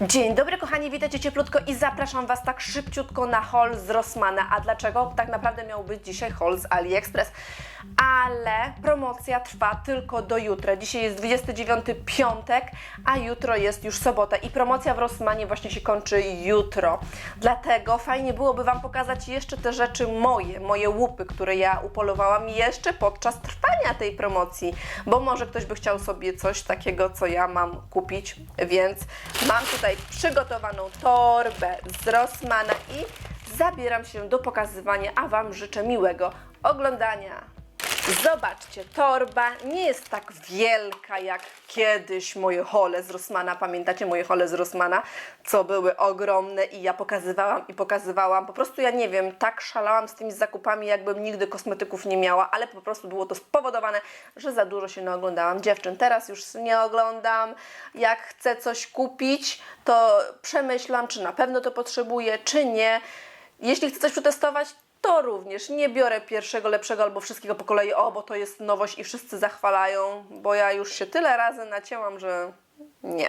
Dzień dobry kochani, witajcie cieplutko i zapraszam Was tak szybciutko na haul z Rossmana. A dlaczego? Tak naprawdę miał być dzisiaj haul z AliExpress. Ale promocja trwa tylko do jutra. Dzisiaj jest 29 piątek, a jutro jest już sobota i promocja w Rossmanie właśnie się kończy jutro. Dlatego fajnie byłoby Wam pokazać jeszcze te rzeczy moje, moje łupy, które ja upolowałam jeszcze podczas trwania tej promocji, bo może ktoś by chciał sobie coś takiego, co ja mam kupić, więc mam tutaj przygotowaną torbę z Rossmana i zabieram się do pokazywania, a Wam życzę miłego oglądania. Zobaczcie, torba nie jest tak wielka jak kiedyś moje hole z Rossmana. Pamiętacie moje hole z Rossmana, co były ogromne i ja pokazywałam i pokazywałam. Po prostu ja nie wiem, tak szalałam z tymi zakupami, jakbym nigdy kosmetyków nie miała, ale po prostu było to spowodowane, że za dużo się naoglądałam dziewczyn. Teraz już nie oglądam. Jak chcę coś kupić, to przemyślam, czy na pewno to potrzebuję, czy nie. Jeśli chcę coś przetestować, to również nie biorę pierwszego, lepszego albo wszystkiego po kolei, o, bo to jest nowość i wszyscy zachwalają, bo ja już się tyle razy nacięłam, że nie.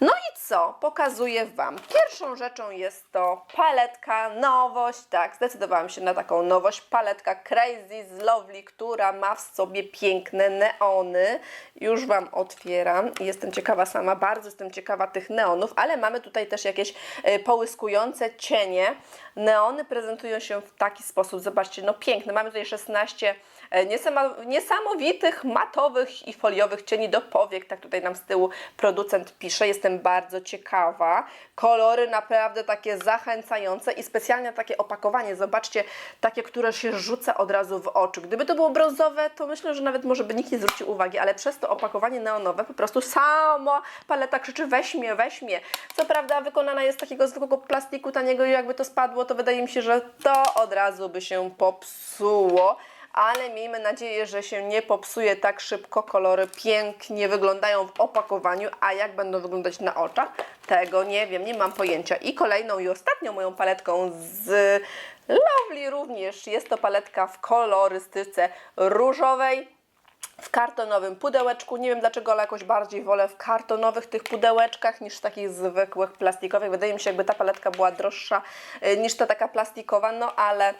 No i co? Pokazuję Wam. Pierwszą rzeczą jest to paletka, nowość, tak, zdecydowałam się na taką nowość, paletka Crazy z Lovely, która ma w sobie piękne neony. Już Wam otwieram jestem ciekawa sama, bardzo jestem ciekawa tych neonów, ale mamy tutaj też jakieś e, połyskujące cienie. Neony prezentują się w taki sposób, zobaczcie, no piękne. Mamy tutaj 16 e, niesama- niesamowitych matowych i foliowych cieni do powiek, tak tutaj nam z tyłu producent pisze. Jestem bardzo ciekawa. Kolory naprawdę takie zachęcające i specjalnie takie opakowanie. Zobaczcie, takie, które się rzuca od razu w oczy. Gdyby to było brązowe, to myślę, że nawet może by nikt nie zwrócił uwagi, ale przez to opakowanie neonowe po prostu sama paleta krzyczy weź mnie, weź mnie. Co prawda wykonana jest z takiego zwykłego plastiku taniego i jakby to spadło, to wydaje mi się, że to od razu by się popsuło ale miejmy nadzieję, że się nie popsuje tak szybko. Kolory pięknie wyglądają w opakowaniu, a jak będą wyglądać na oczach, tego nie wiem, nie mam pojęcia. I kolejną i ostatnią moją paletką z Lovely również jest to paletka w kolorystyce różowej w kartonowym pudełeczku. Nie wiem dlaczego, ale jakoś bardziej wolę w kartonowych tych pudełeczkach niż w takich zwykłych plastikowych. Wydaje mi się, jakby ta paletka była droższa y, niż ta taka plastikowa, no ale y,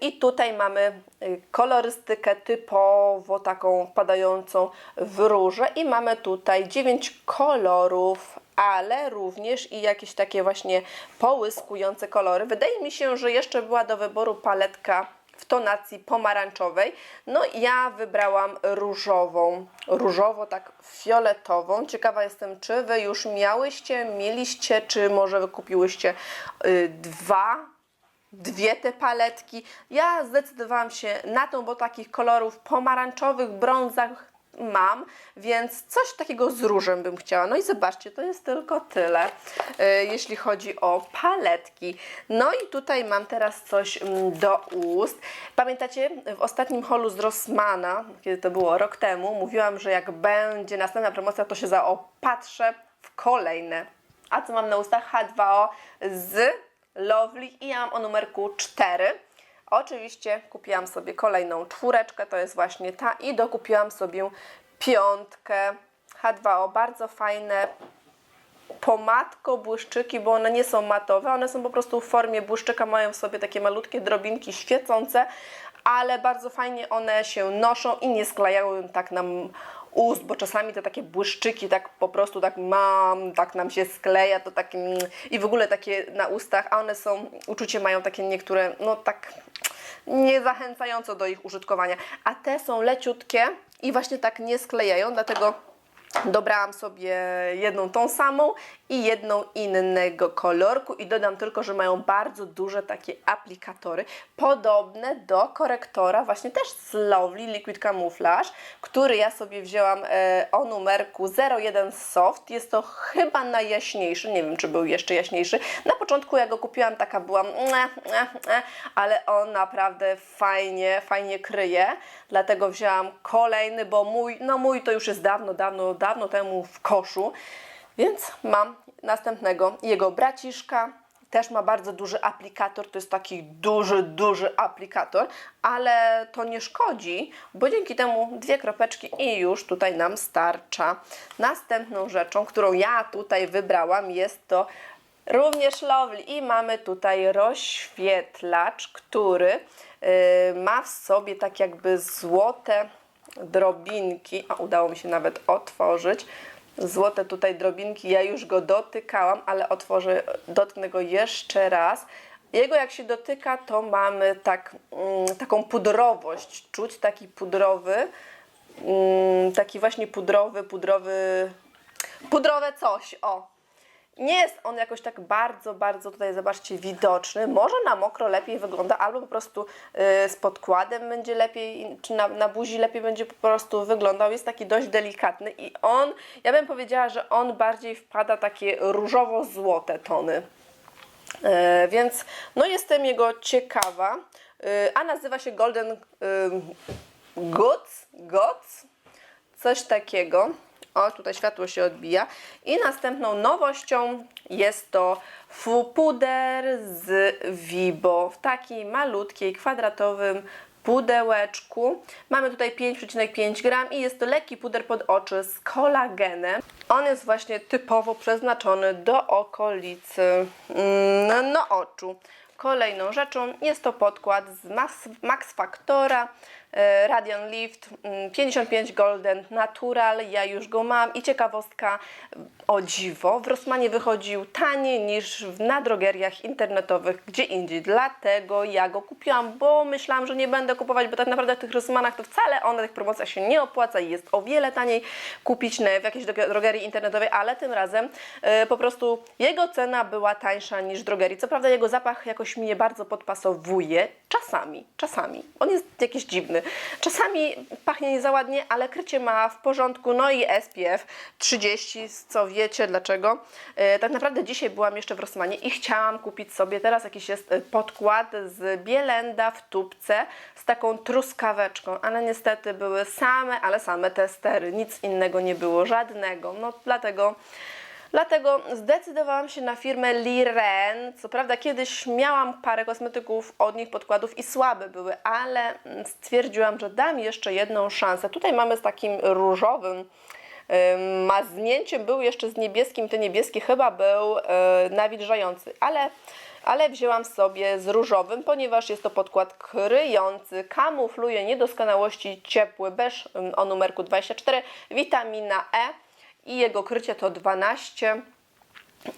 i tutaj mamy y, kolorystykę typowo taką wpadającą w róże i mamy tutaj 9 kolorów ale również i jakieś takie właśnie połyskujące kolory. Wydaje mi się, że jeszcze była do wyboru paletka w tonacji pomarańczowej. No ja wybrałam różową, różowo tak fioletową. Ciekawa jestem, czy Wy już miałyście, mieliście, czy może wykupiłyście y, dwa dwie te paletki. Ja zdecydowałam się na tą, bo takich kolorów pomarańczowych, brązach mam, więc coś takiego z różem bym chciała. No i zobaczcie, to jest tylko tyle, y, jeśli chodzi o paletki. No i tutaj mam teraz coś mm, do ust. Pamiętacie, w ostatnim holu z Rossmana, kiedy to było rok temu, mówiłam, że jak będzie następna promocja, to się zaopatrzę w kolejne. A co mam na ustach? H2O z Lovely i ja mam o numerku 4. Oczywiście kupiłam sobie kolejną czwóreczkę, to jest właśnie ta i dokupiłam sobie piątkę. H2O, bardzo fajne pomadko błyszczyki, bo one nie są matowe, one są po prostu w formie błyszczyka, mają w sobie takie malutkie drobinki świecące, ale bardzo fajnie one się noszą i nie sklejają tak nam ust, bo czasami te takie błyszczyki tak po prostu tak mam, tak nam się skleja, to tak mm, i w ogóle takie na ustach, a one są, uczucie mają takie niektóre, no tak nie zachęcająco do ich użytkowania, a te są leciutkie i właśnie tak nie sklejają, dlatego Dobrałam sobie jedną tą samą i jedną innego kolorku i dodam tylko, że mają bardzo duże takie aplikatory, podobne do korektora właśnie też z Lovely Liquid Camouflage, który ja sobie wzięłam e, o numerku 01 Soft. Jest to chyba najjaśniejszy, nie wiem czy był jeszcze jaśniejszy. Na początku jak go kupiłam taka byłam, ale on naprawdę fajnie, fajnie kryje, dlatego wzięłam kolejny, bo mój, no mój to już jest dawno, dawno, dawno temu w koszu, więc mam następnego. Jego braciszka, też ma bardzo duży aplikator, to jest taki duży, duży aplikator, ale to nie szkodzi, bo dzięki temu dwie kropeczki i już tutaj nam starcza. Następną rzeczą, którą ja tutaj wybrałam jest to również Lovely. I mamy tutaj rozświetlacz, który y, ma w sobie tak jakby złote drobinki, a udało mi się nawet otworzyć, złote tutaj drobinki, ja już go dotykałam, ale otworzę, dotknę go jeszcze raz. Jego jak się dotyka, to mamy tak, mm, taką pudrowość, czuć taki pudrowy, mm, taki właśnie pudrowy, pudrowy, pudrowe coś, o. Nie jest on jakoś tak bardzo, bardzo tutaj, zobaczcie, widoczny. Może na mokro lepiej wygląda, albo po prostu y, z podkładem będzie lepiej, czy na, na buzi lepiej będzie po prostu wyglądał. Jest taki dość delikatny i on, ja bym powiedziała, że on bardziej wpada takie różowo-złote tony. E, więc no jestem jego ciekawa. E, a nazywa się Golden e, Goods, Goods, coś takiego. O, tutaj światło się odbija. I następną nowością jest to puder z Vibo w takiej malutkiej, kwadratowym pudełeczku. Mamy tutaj 5,5 gram i jest to lekki puder pod oczy z kolagenem. On jest właśnie typowo przeznaczony do okolicy mm, no, oczu. Kolejną rzeczą jest to podkład z Max Factora e, Radiant Lift mm, 55 Golden Natural. Ja już go mam i ciekawostka o dziwo. W Rossmanie wychodził taniej niż na drogeriach internetowych gdzie indziej. Dlatego ja go kupiłam, bo myślałam, że nie będę kupować, bo tak naprawdę w tych Rossmanach to wcale on na tych promocjach się nie opłaca i jest o wiele taniej kupić w jakiejś droge- drogerii internetowej, ale tym razem e, po prostu jego cena była tańsza niż drogerii. Co prawda jego zapach jakoś mi nie bardzo podpasowuje, czasami, czasami. On jest jakiś dziwny. Czasami pachnie nie za ładnie, ale krycie ma w porządku, no i SPF 30, co wiecie dlaczego. E, tak naprawdę dzisiaj byłam jeszcze w Rossmanie i chciałam kupić sobie, teraz jakiś jest e, podkład z Bielenda w tubce z taką truskaweczką, ale niestety były same, ale same testery, nic innego nie było, żadnego. No dlatego Dlatego zdecydowałam się na firmę Liren. Co prawda kiedyś miałam parę kosmetyków od nich podkładów i słabe były, ale stwierdziłam, że dam jeszcze jedną szansę. Tutaj mamy z takim różowym ym, maznięciem, był jeszcze z niebieskim, ten niebieski chyba był yy, nawilżający, ale ale wzięłam sobie z różowym, ponieważ jest to podkład kryjący, kamufluje niedoskonałości ciepły beż o numerku 24, witamina E i jego krycie to 12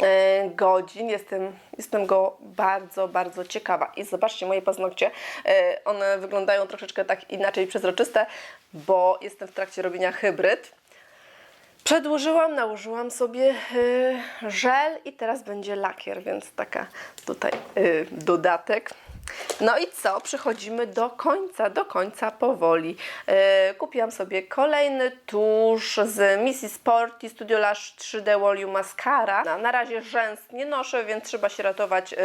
e, godzin. Jestem, jestem go bardzo, bardzo ciekawa. I zobaczcie moje paznokcie. E, One wyglądają troszeczkę tak inaczej przezroczyste, bo jestem w trakcie robienia hybryd. Przedłużyłam, nałożyłam sobie y, żel i teraz będzie lakier, więc taka tutaj dodatek. No i co? Przechodzimy do końca, do końca powoli. Y, kupiłam sobie kolejny tusz z Missy Sporty Studio Lash 3D Volume Mascara. Na, na razie rzęs nie noszę, więc trzeba się ratować y,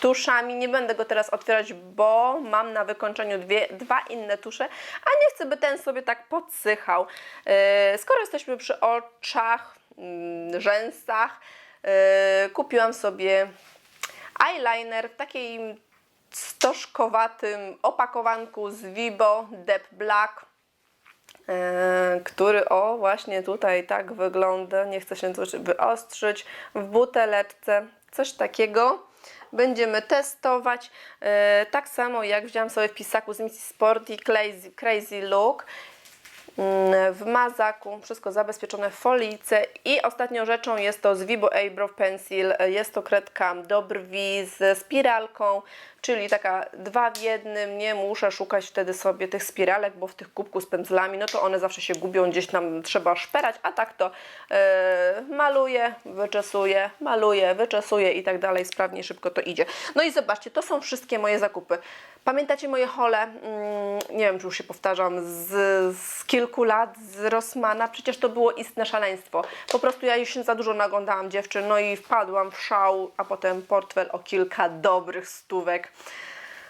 tuszami. Nie będę go teraz otwierać, bo mam na wykończeniu dwie, dwa inne tusze, a nie chcę, by ten sobie tak podsychał. Y, skoro jesteśmy przy oczach, mm, rzęsach, y, kupiłam sobie eyeliner w takiej stożkowatym opakowanku z Vibo Dep Black. e, który o właśnie tutaj tak wygląda, nie chcę się tu wyostrzyć, w buteleczce, coś takiego. Będziemy testować, e, tak samo jak wziąłam sobie w pisaku z Missy Sporty Crazy, Crazy Look w mazaku, wszystko zabezpieczone w folijce i ostatnią rzeczą jest to z Vibo Eyebrow Pencil, jest to kredka do brwi z spiralką, czyli taka dwa w jednym, nie muszę szukać wtedy sobie tych spiralek, bo w tych kubku z pędzlami, no to one zawsze się gubią, gdzieś tam trzeba szperać, a tak to e, maluję, wyczesuję, maluję, wyczesuję i tak dalej, sprawnie, szybko to idzie. No i zobaczcie, to są wszystkie moje zakupy. Pamiętacie moje hole, mm, nie wiem, czy już się powtarzam, z, z kilku lat, z Rossmana, przecież to było istne szaleństwo. Po prostu ja już się za dużo naglądałam dziewczyn, no i wpadłam w szał, a potem portfel o kilka dobrych stówek.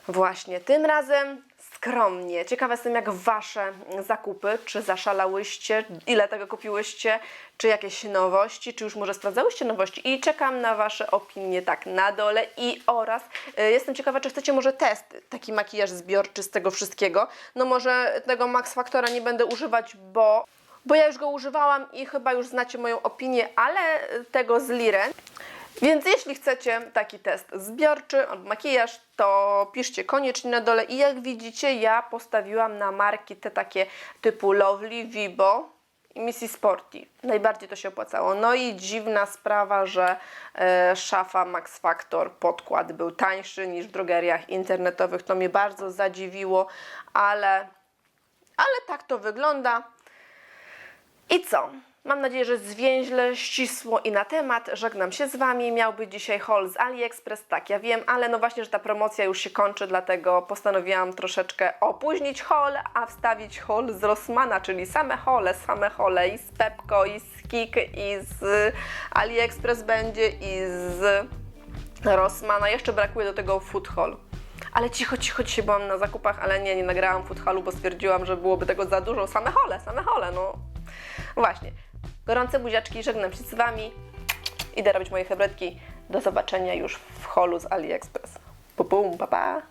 Właśnie tym razem skromnie. Ciekawa jestem, jak wasze zakupy, czy zaszalałyście, ile tego kupiłyście, czy jakieś nowości, czy już może sprawdzałyście nowości i czekam na wasze opinie tak na dole i oraz y, jestem ciekawa, czy chcecie może test, taki makijaż zbiorczy z tego wszystkiego. No może tego Max Factora nie będę używać, bo bo ja już go używałam i chyba już znacie moją opinię, ale tego z Liren. Więc jeśli chcecie taki test zbiorczy albo makijaż, to piszcie koniecznie na dole. I jak widzicie, ja postawiłam na marki te takie typu Lovely, Vibo i Missy Sporty. Najbardziej to się opłacało. No i dziwna sprawa, że e, szafa Max Factor podkład był tańszy niż w drogeriach internetowych. To mnie bardzo zadziwiło, ale, ale tak to wygląda. I co? Mam nadzieję, że zwięźle, ścisło i na temat. Żegnam się z Wami. Miał być dzisiaj haul z AliExpress, tak ja wiem, ale no właśnie, że ta promocja już się kończy, dlatego postanowiłam troszeczkę opóźnić haul, a wstawić haul z Rossmana, czyli same hole, same hole i z Pepko, i z Kik, i z AliExpress będzie, i z Rossmana. Jeszcze brakuje do tego food haul. Ale cicho, cicho, dzisiaj byłam na zakupach, ale nie, nie nagrałam food haulu, bo stwierdziłam, że byłoby tego za dużo. Same hole, same hole, no. Właśnie. Gorące buziaczki, żegnam się z Wami. Idę robić moje febretki. Do zobaczenia już w holu z AliExpress. Pum, pum, pa, pa.